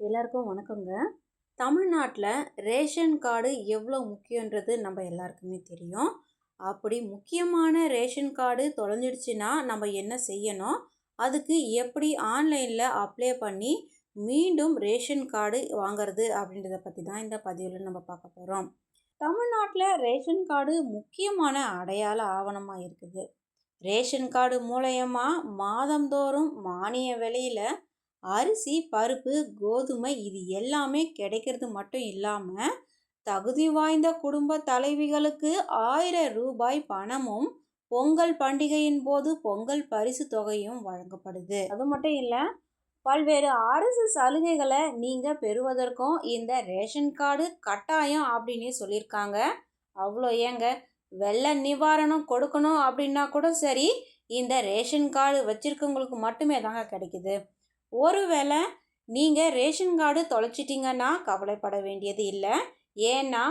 எல்லாருக்கும் வணக்கங்க. தமிழ்நாட்டில் ரேஷன் கார்டு எவ்வளோ முக்கியன்றது நம்ம எல்லாருக்குமே தெரியும். அப்படி முக்கியமான ரேஷன் கார்டு தொலைஞ்சிடுச்சுன்னா நம்ம என்ன செய்யணும்? அதுக்கு எப்படி ஆன்லைனில் அப்ளை பண்ணி மீண்டும் ரேஷன் கார்டு வாங்குறது அப்படின்றத பற்றி தான் இந்த பதிவில் நம்ம பார்க்க போகிறோம் தமிழ்நாட்டில் ரேஷன் கார்டு முக்கியமான அடையாள ஆவணமாக இருக்குது. ரேஷன் கார்டு மூலயமா மாதந்தோறும் மானிய விலையில் அரிசி பருப்பு கோதுமை இது எல்லாமே கிடைக்கிறது மட்டும் இல்லாமல் தகுதி வாய்ந்த குடும்ப தலைவிகளுக்கு ஆயிரம் ரூபாய் பணமும் பொங்கல் பண்டிகையின் போது பொங்கல் பரிசு தொகையும் வழங்கப்படுது. அது மட்டும் இல்லை பல்வேறு அரசு சலுகைகளை நீங்கள் பெறுவதற்கும் இந்த ரேஷன் கார்டு கட்டாயம் அப்படின்னு சொல்லியிருக்காங்க அவ்வளோ ஏங்க வெள்ள நிவாரணம் கொடுக்கணும் அப்படின்னா கூட சரி இந்த ரேஷன் கார்டு வச்சுருக்கவங்களுக்கு மட்டுமே தாங்க கிடைக்குது. ஒருவேளை நீங்கள் ரேஷன் கார்டு தொலைச்சிட்டிங்கன்னா கவலைப்பட வேண்டியது இல்லை. ஏன்னா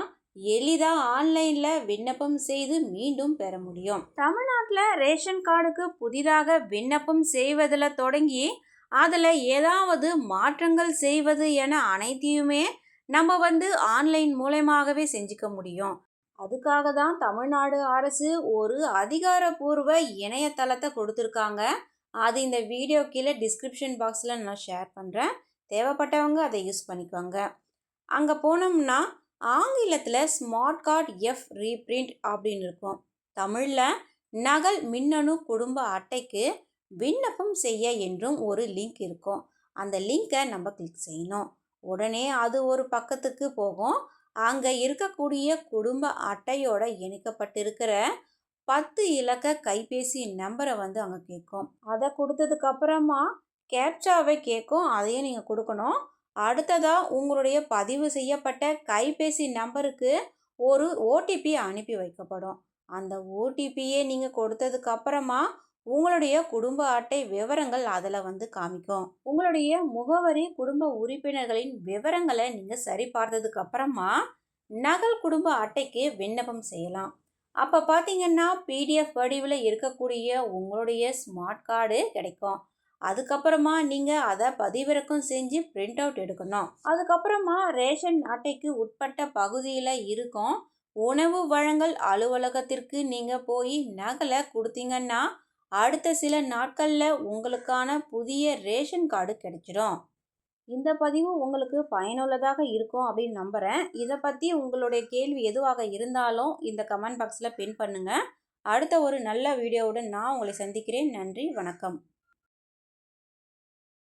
எளிதாக ஆன்லைனில் விண்ணப்பம் செய்து மீண்டும் பெற முடியும். தமிழ்நாட்டில் ரேஷன் கார்டுக்கு புதிதாக விண்ணப்பம் செய்வதில் தொடங்கி அதில் ஏதாவது மாற்றங்கள் செய்வது என அனைத்தையுமே நம்ம வந்து ஆன்லைன் மூலயமாகவே செஞ்சுக்க முடியும். அதுக்காக தான் தமிழ்நாடு அரசு ஒரு அதிகாரப்பூர்வ இணையதளத்தை கொடுத்துருக்காங்க. அது இந்த வீடியோ கீழே டிஸ்கிரிப்ஷன் பாக்ஸில் நான் ஷேர் பண்ணுறேன் தேவைப்பட்டவங்க அதை யூஸ் பண்ணிக்கோங்க. அங்கே போனோம்னா ஆங்கிலத்தில் ஸ்மார்ட் கார்டு எஃப் ரீப்ரிண்ட் அப்படின்னு இருக்கும். தமிழில் நகல் மின்னணு குடும்ப அட்டைக்கு விண்ணப்பம் செய்ய என்றும் ஒரு லிங்க் இருக்கும். அந்த லிங்கை நம்ம கிளிக் செய்யணும். உடனே அது ஒரு பக்கத்துக்கு போகும். அங்கே இருக்கக்கூடிய குடும்ப அட்டையோட இணைக்கப்பட்டிருக்கிற பத்து இலக்க கைபேசி நம்பரை வந்து அங்கே கேட்கும் அதை கொடுத்ததுக்கு அப்புறமா கேப்சாவை கேட்கும் அதையும் நீங்கள் கொடுக்கணும். அடுத்ததாக உங்களுடைய பதிவு செய்யப்பட்ட கைபேசி நம்பருக்கு ஒரு ஓடிபி அனுப்பி வைக்கப்படும். அந்த ஓடிபியை நீங்கள் கொடுத்ததுக்கு அப்புறமா உங்களுடைய குடும்ப அட்டை விவரங்கள் அதில் வந்து காமிக்கும். உங்களுடைய முகவரி குடும்ப உறுப்பினர்களின் விவரங்களை நீங்கள் சரி பார்த்ததுக்கு அப்புறமா நகல் குடும்ப அட்டைக்கு விண்ணப்பம் செய்யலாம். அப்போ பார்த்தீங்கன்னா பிடிஎஃப் வடிவில் இருக்கக்கூடிய உங்களுடைய ஸ்மார்ட் கார்டு கிடைக்கும். அதுக்கப்புறமா நீங்கள் அதை பதிவிறக்கம் செஞ்சு பிரிண்ட் அவுட் எடுக்கணும். அதுக்கப்புறமா ரேஷன் அட்டைக்கு உட்பட்ட பகுதியில் இருக்கும் உணவு வழங்கல் அலுவலகத்திற்கு நீங்கள் போய் நகலை கொடுத்தீங்கன்னா அடுத்த சில நாட்களில் உங்களுக்கான புதிய ரேஷன் கார்டு கிடைச்சிடும். இந்த பதிவு உங்களுக்கு பயனுள்ளதாக இருக்கும் அப்படின்னு நம்புகிறேன் இதை பற்றி உங்களுடைய கேள்வி எதுவாக இருந்தாலும் இந்த கமெண்ட் பாக்ஸில் பின் பண்ணுங்கள் அடுத்த ஒரு நல்ல வீடியோவுடன் நான் உங்களை சந்திக்கிறேன். நன்றி வணக்கம்.